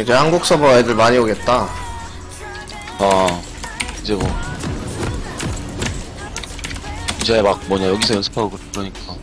이제 한국 서버 애들 많이 오겠다. 어 이제 뭐 이제 막 뭐냐 여기서 연습하고 그- 그러니까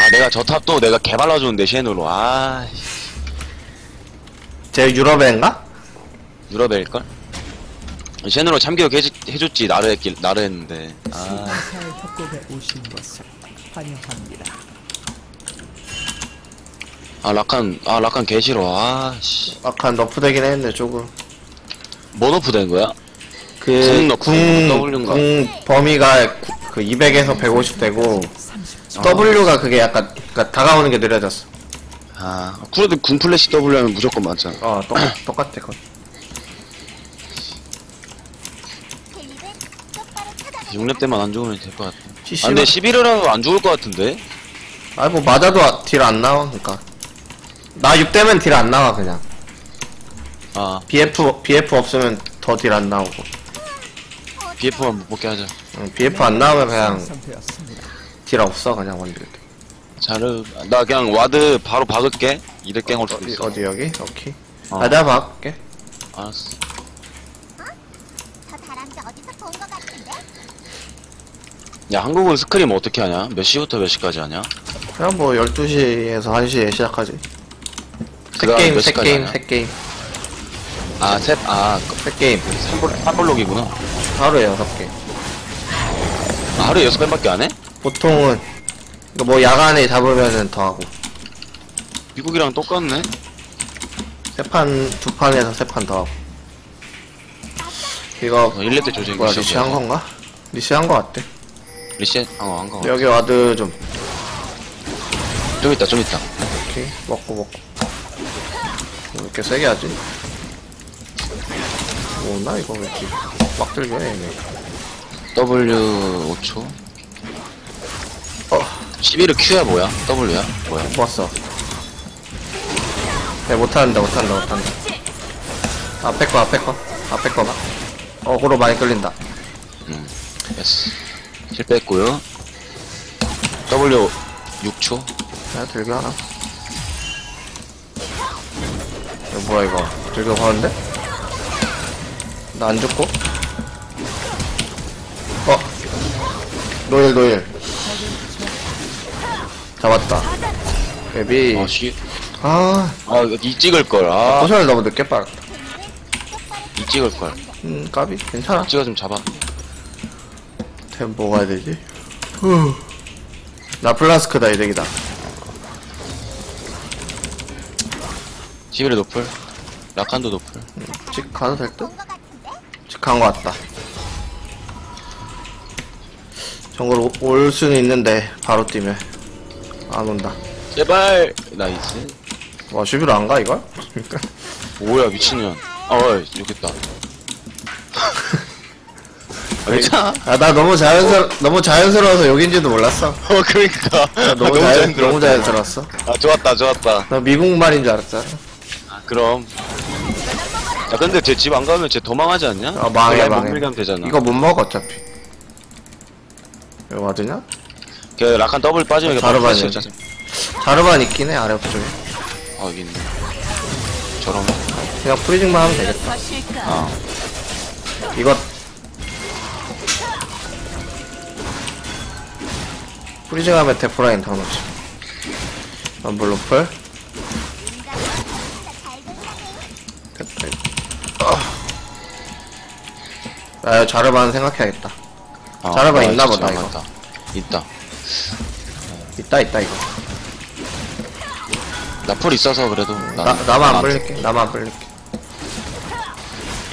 아 내가 저 탑도 내가 개발라줬는데 쉔으로 아제 유럽 애인가? 유럽일걸? 쉔으로 참교육 해줬지 나를 했길 나를 했는데 아 신사의 협곡에 오신 것을 환영합니다. 아 라칸 아 라칸 개 싫어 아씨 약간 너프되긴 했는데 조금. 뭐 너프 된 거야? 그, 궁 넣고 궁, W인가? 궁 범위가 구- 그 200에서 150 되고, W가 그게 약간, 그니까 다가오는 게 느려졌어. 아 그래도 궁 플래시 W 하면 무조건 맞잖아 어, 똑, 똑같아, 그건. 6렙 때만 안 죽으면 될 것 같아 아 근데 가 11을 하면 안 죽을 것 같은데 아니, 뭐, 맞아도 딜 안 나와, 그니까. 나 6대면 딜 안 나와, 그냥. 아 BF, BF 없으면 더 딜 안 나오고. BF만 못 먹게 하자 응, BF 안 나오면 그냥. 딜 없어, 그냥 원딜. 자르 나 그냥 와드 바로 박을게 이럴 갱올 수도 어디, 있어 어디, 여기? 오케이. 어. 아, 내가 봐볼게. 알았어 저 다람쥐 어디서 본 것 같은데? 야 한국은 스크림 어떻게 하냐? 몇 시부터 몇 시까지 하냐? 그냥 뭐, 12시에서 1시에 시작하지. 새 그다음에 게임, 몇새 시까지 게임, 하냐? 새 게임. 아 셋, 아새 게임. 삼블록이구나 하루에 6개. 아, 하루에 여섯 밴밖에 안 해? 보통은, 뭐, 야간에 잡으면은 더 하고. 미국이랑 똑같네? 세 판, 두 판에서 세 판 더 하고. 이거, 어, 1렙 때 조직 뭐야, 리시 한 건가? 리시 한 거 같대. 리셋? 어, 한 거. 여기 와드 좀, 좀 있다, 좀 있다. 오케이. 먹고, 먹고. 왜 이렇게 세게 하지? 뭐나, 이거 왜 이렇게. 막 들게 해, 얘네. W 5초. 어, 11을 Q야 뭐야? W야? 뭐야? 왔어. 야, 못하는다, 못한다, 못한다. 앞에 거, 앞에 거. 앞에 거 봐. 어그로 많이 끌린다. 음, 됐어. 실 뺐고요. W 6초. 야, 들겨 하나. 이거 뭐야, 이거. 들겨 가는데? 나 안 죽고? 어. 노일, 노일. 잡았다. 베비. 아, 씨. 아, 아, 이거 이 찍을 걸. 아, 포션을 너무 늦게 빨았다. 이 찍을 걸. 음, 까비. 괜찮아. 찍어 좀 잡아. 템 뭐가 되지? 후. 나 플라스크다, 이 덱이다. 11의 노플. 라칸도 노플. 직 가도 될 듯? 같은데? 직한 거 같다. 정글 오- 올 수는 있는데 바로 뛰면 안 온다. 제발! 나이스. 와 슈비로 안 가 이걸? 뭐야, 미친년. 아, 어, 여깄다. 아, 괜찮아? 아 나 너무 자연스러 너무 자연스러워서 여긴지도 몰랐어. 어, 그러니까. 나 너무, 자연 너무 자연스러웠어. 아, 좋았다, 좋았다. 나 미국 말인 줄 알았잖아. 아, 그럼. 야, 근데 쟤 집 안 가면 쟤 도망하지 않냐? 아 망해 망해. 밀게 하면 되잖아. 이거 못 먹어 어차피. 이거 맞으냐? 걔 라칸 더블 빠지면 바로 바로 봐야 빠져. 돼. 자르반 있긴 해 아래 쪽에. 아, 여기 있네. 저런. 그냥 프리징만 하면 되겠다. 아. 이거 프리징하면 데프라인 다 넣지. 럼블로플 됐다. 이거. 아, 아, 자르반 생각해야겠다. 아, 자르반 아, 있나 보다, 이거. 맞다. 있다. 있다 있다 이거. 나 풀 있어서 그래도. 나 나만 안 불릴게. 나만 안 불릴게.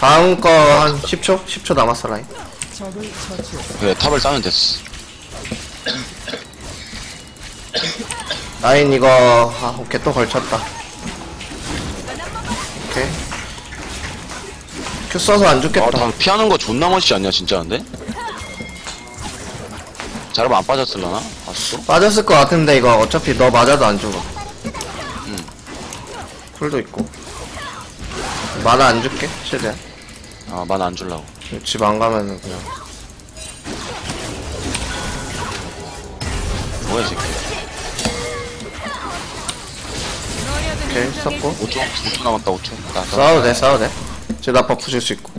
다음 거 한 10초? 10초 남았어 라인. 그래, 탑을 따면 됐어. 라인 이거 아 오케이 또 걸쳤다. 오케이. 큐 써서 안 아, 죽겠다. 다 피하는 거 존나 멋있지 않냐, 진짜, 근데? 자르반 안 빠졌을라나? 봤어? 빠졌을 것 같은데 이거 어차피 너 맞아도 안 죽어. 풀도 있고. 만화 안 줄게 최대한. 아, 만 안 줄라고. 집 안 가면은 그냥. 뭐야, 이 새끼. 오케이 썼고 5초? 5초 남았다, 5초. 나, 나. 싸워도 돼 싸워도 돼 쟤나 버프 줄 수 있고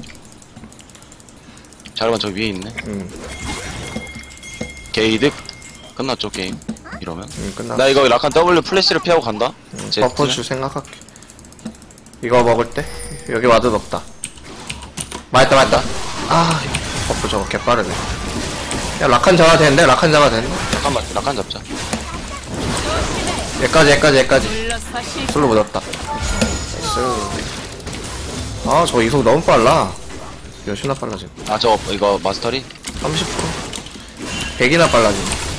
자르반 저 위에 있네. 음, 게이득. 끝났죠, 게임. 이러면. 음 끝나 나 이거 라칸 W 플래시를 피하고 간다. 음, 제트. 버프 줄 생각할게 이거 먹을 때 여기 와드 없다 맞다 맞다 아 버프 저거 개빠르네 야 라칸 잡아도 되는데 라칸 잡아도 되는데 잠깐만, 라칸 잡자. 얘까지 얘까지 얘까지 술로 묻었다 나이스 아 저거 이속 너무 빨라 몇이나 빨라 지금 아, 저, 이거 마스터리? 30% 100이나 빨라 지금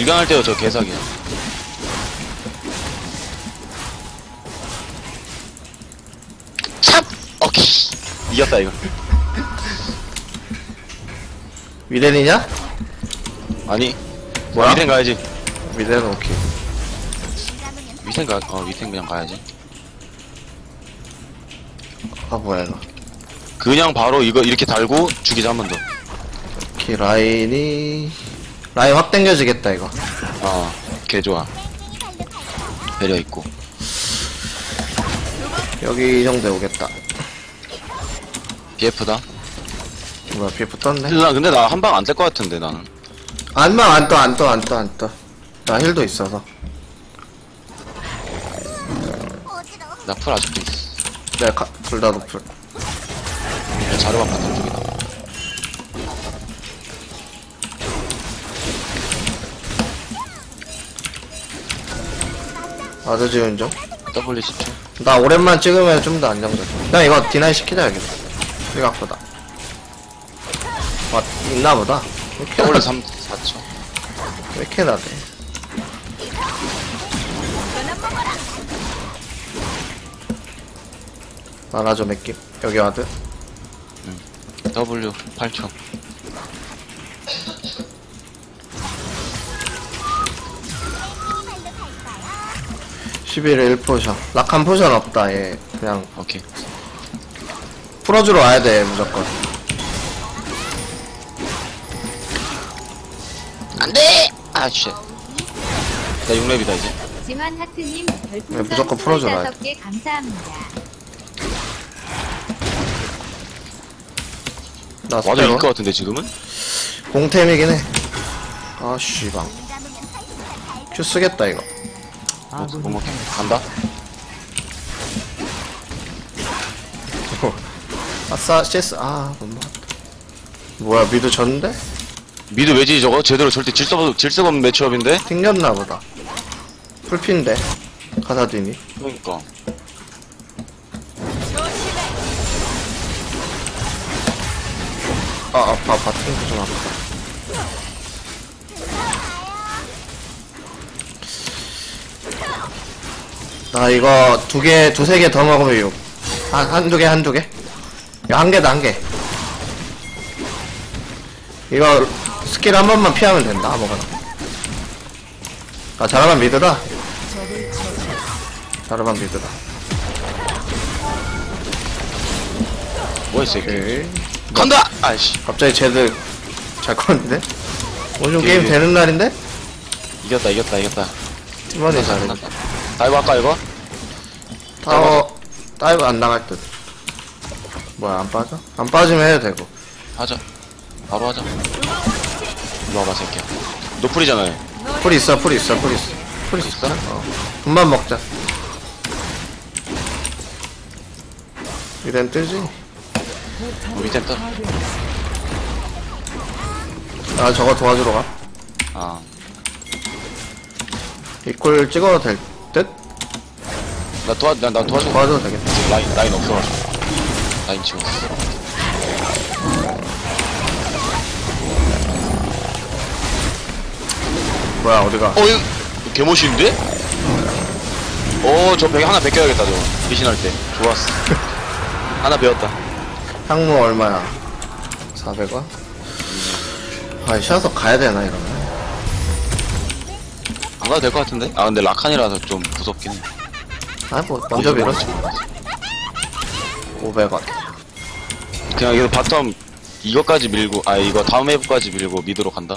딜강할 때도 저 개사기야. 참! 오케이. 이겼다, 이거. 위덴이냐? 아니. 뭐야? 위생 가야지. 위덴은 오케이 위생 가, 어, 위생 그냥 가야지. 아 뭐야 이거 그냥 바로 이거 이렇게 달고 죽이자 한 번 더. 오케이 라인이 라인 확 당겨지겠다 이거 어, 개 좋아. 배려 있고. 여기 이 정도 오겠다 BF다. 뭐야 비에 붙었네 근데 나, 근데 나 한 방안뜰것 같은데, 나는. 안망 안떠 안떠 안떠 안떠 나 힐도 있어서 어지러워. 나 풀 아직도 있어. 내가 둘다 노플 내 자르반 받은 쪽이다. 아드 지운 중 W 10초. 나 오랜만 찍으면 좀 더 안정돼. 그냥 이거 디나이 시키자야겠다. 생각보다. 아, 있나 보다. 왜 이렇게 W 나- 3, 4초. 왜 이렇게 나대? 나라죠, 느낌. 여기 와드. W 8초. 발로 갈까요? 11일 1포션. 락한 포션 없다, 얘. 그냥 오케이. 풀어주러 와야 돼, 무조건. 안 돼! 아, 쉣. 나 6렙이다, 이제. 지만 하트님 네, 별풍선 무조건 풀어줘라. 25개 감사합니다. 나 와도. 이길 것 같은데, 지금은? 공템이긴 해. 아, 씨방. 눈 감으면 살수가 달큐 쓰겠다, 이거. 아군이 뭐, 간다? 아싸, CS. 아, 못 먹었다. 뭐야, 미드 졌는데? 미드 왜지, 저거? 제대로 절대 질 수, 없- 질 수가 없는 매치업인데? 튕겼나 보다. 풀핀데. 가사딘이. 그러니까. 아, 아파. 튕겨 좀 아프다. 나 이거 두 개, 두세 개 더 먹으면 6. 한, 한두 개, 한두 개? 한 개다, 한 개. 이거 스킬 한 번만 피하면 된다, 아무거나. 아, 자라만 미드다. 자라만 미드다. 뭐야, 이 새끼. 간다! 아이씨. 갑자기 쟤들 잘 컸는데? 오늘. 게임 되는 날인데? 이겼다, 이겼다, 이겼다. 이번에 잘해. 끝났다. 다이브 할까, 이거? 타워, 다이브 안 나갈 듯. 뭐야, 안 빠져? 안 빠지면 해도 되고. 하자. 바로 하자. 일로 와봐, 새끼야. 노플이잖아요. 풀 있어, 풀 있어, 풀 있어. 풀 있어. 있어? 어. 금방 먹자. 이젠 뜨지? 어, 밑에 떠. 아, 저거 도와주러 가. 아. 이퀄 찍어도 될 듯? 나 도와, 나, 나 도와줘. 도와줘도 되겠다. 라인, 라인 없어가지고. 라인 지워. 뭐야, 어디가? 어, 이거, 개멋있는데? 어, 저 배, 하나 베껴야겠다, 저거. 리신할 때. 좋았어. 하나 배웠다. 향무 얼마야? 400원? 아, 샤서 가야 되나, 이러면? 안 가도 될 것 같은데? 아, 근데 라칸이라서 좀 무섭긴 해. 아, 뭐, 먼저 밀었지. 500원. 그냥 이거 바텀 이거까지 밀고, 아, 이거 다음 웨브까지 밀고 미드로 간다?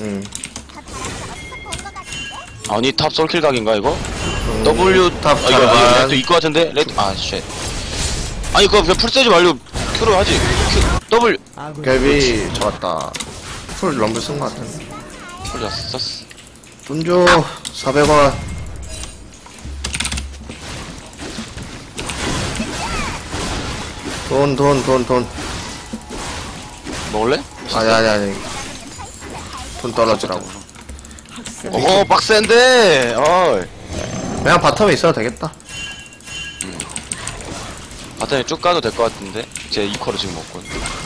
응. 같은데? 아니 탑 솔킬 각인가 이거? 음, W 탑 아, 이거 자르반. 레드 이거 같은데? 레드 아쉣 아니 그거 그냥 풀 쓰지 말고 Q로 하지 Q W 갭이 잡았다. 풀 럼블 쓴 것 같은데. 풀 썼어 돈 줘. 400원. 돈, 돈, 돈, 돈. 먹을래? 아니, 아니, 아니. 돈 떨어지라고. 어 빡센데 어 그냥 바텀에 있어도 되겠다. 바텀에 쭉 가도 될 것 같은데 제 이퀄을 지금 먹고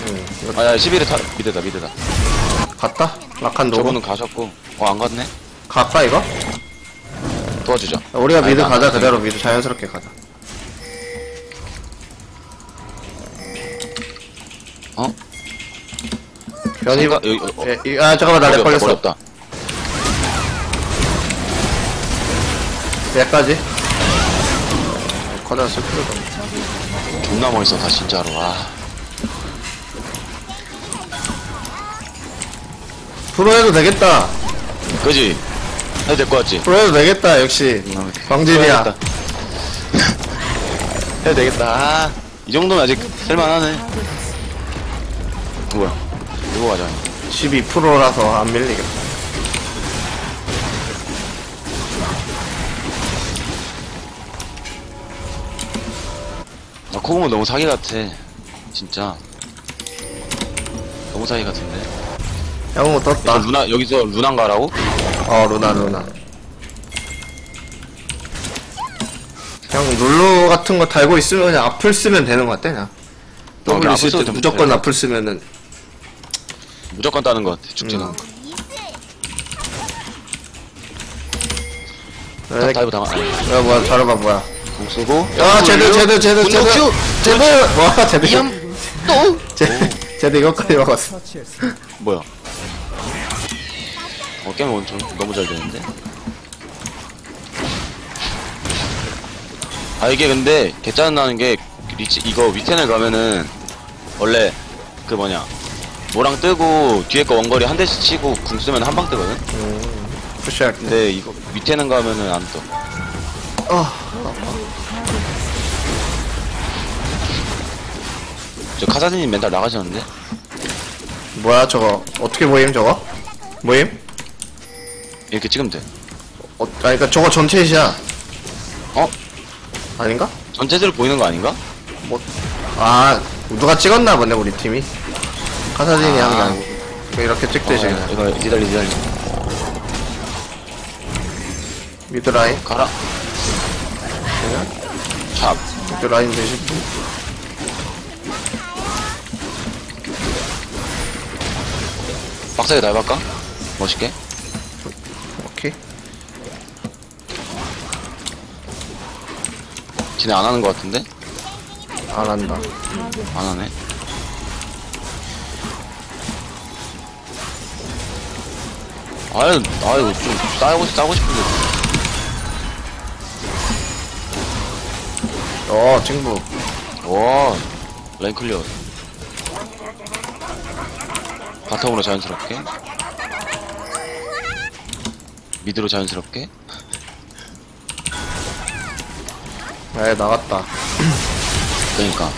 응. 아야 11에 타 미드다 미드다 갔다? 라칸 노고. 저분은 가셨고 어 안 갔네 갈까, 이거? 도와주자 우리가 미드 아니다, 가자, 안 그대로 미드 자연스럽게 가자. 어? 변이, 생각- 여기, 어, 예, 이- 아, 잠깐만, 나렉 머리 없다, 걸렸어. 없다 여기까지. 커다 쓸 필요도 없네. 존나 멋있어 다 진짜로 와 프로 해도 되겠다. 그지? 해도 될 것 같지? 프로 해도 되겠다, 역시. 광질이야. 해도 되겠다. 해도 되겠다 아, 이 정도면 아직 쓸만하네 뭐야 이거 가자 12%라서 안 밀리겠다. 나 코고모 너무 사기 같아 진짜 너무 사기 같은데 양호 이거 떴다. 루나 여기서 루난 가라고? 어, 루나, 루나. 그냥 룰루 같은 거 달고 있으면 그냥 앞을 쓰면 되는 것 같아, 그냥. 그냥 W 앞을 쓸 써도 때 무조건 돼요. 앞을 쓰면은. 무조건 따는 것 같아 축제는 음. 에, 다이브 당한 아니 야, 뭐야, 자르봐, 뭐야. 공 쓰고 야, 제대, 제대, 제대, 제대. 제대! 와, 제대. 이염 또 제, 제대 이거까지 먹었어. 처치했습니다. 뭐야 어 게임 엄청 너무 잘 되는데 아 이게 근데 개짜증 나는 게 리치 이거 위텐을 가면은 원래 그 뭐냐 뭐랑 뜨고 뒤에 거 원거리 한 대씩 치고 궁 쓰면 한 방 뜨거든 푸시할 때. 근데 이거 위텐은 가면은 안떠 어, 저 카사딘님 멘탈 나가셨는데 뭐야, 저거. 어떻게 모임, 저거? 모임? 이렇게 찍으면 돼 어, 아, 그니까 저거 전체시야. 어? 아닌가? 전체적으로 보이는 거 아닌가? 뭐, 아, 누가 찍었나 보네, 우리 팀이. 카사딘이 아. 한게 아니고. 이렇게 찍듯이 어, 그냥. 이거 기다리 기다리 미드라인. 가라 찹 미드라인 대신. 빡세게 날볼까? 멋있게 오케이. 지네 안 하는 거 같은데? 안 한다. 안 하네 아유 아유 좀 싸고 싸고 싶은데 어, 친구. 와 라인 클리어 바텀으로 자연스럽게 미드로 자연스럽게 에, 나갔다. 그러니까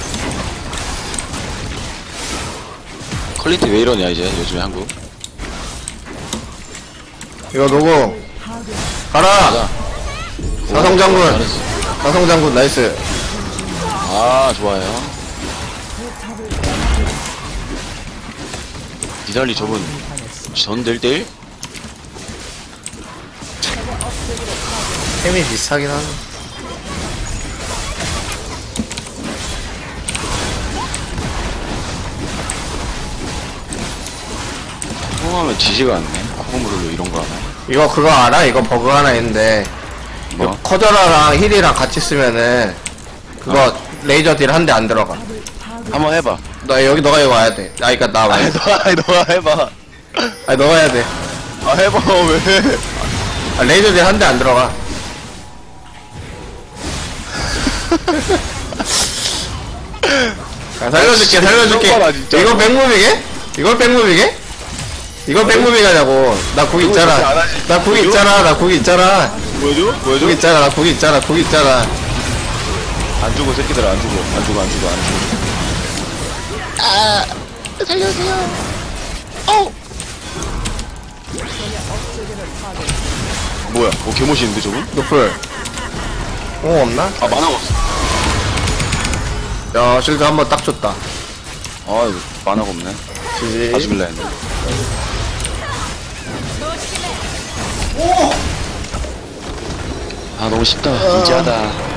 퀄리티 왜 이러냐 이제 요즘에 한국 이거 누구? 가라! 사성장군! 잘했어 사성장군, 나이스. 아 좋아요 니달리 저분 전 1대1? 템이 비슷하긴 하네. 통하면 지지가 않네 아픔으로 이런 거 하면 이거 그거 알아? 이거 버그 하나 있는데. 뭐? 커저라랑 힐이랑 같이 쓰면은, 그거 어. 레이저 딜 한 대 안 들어가. 한번 해봐 나 여기 너가 이거 와야 돼. 아, 그니까 나 와야 돼. 너가 너가 해봐 아, 너가 해야 돼. 아 해봐 왜 아, 레이저 딜한대 안 들어가. 아, 살려줄게, 살려줄게. 미쳤구나, 진짜. 이거 백무비게? 이걸 백무비게? 이걸 백무비 가냐고. 나 그렇게 안 있잖아. 하지. 나 그죠? 있잖아. 나 구기 있잖아. 보여줘? 보여줘? 구기 있잖아. 나 구기 있잖아. 구기 있잖아. 안 죽어 새끼들 안 죽어 안 죽어 안 죽어 안 죽어 아 살려주세요 어 뭐야 어 개멋있는데 저분? 노플. 어, 없나? 아 만화가 없어 야, 실드 한번 딱 줬다. 아 이거 만화가 없네 지지. 다 죽일라 했네 아 너무 쉽다 이지하다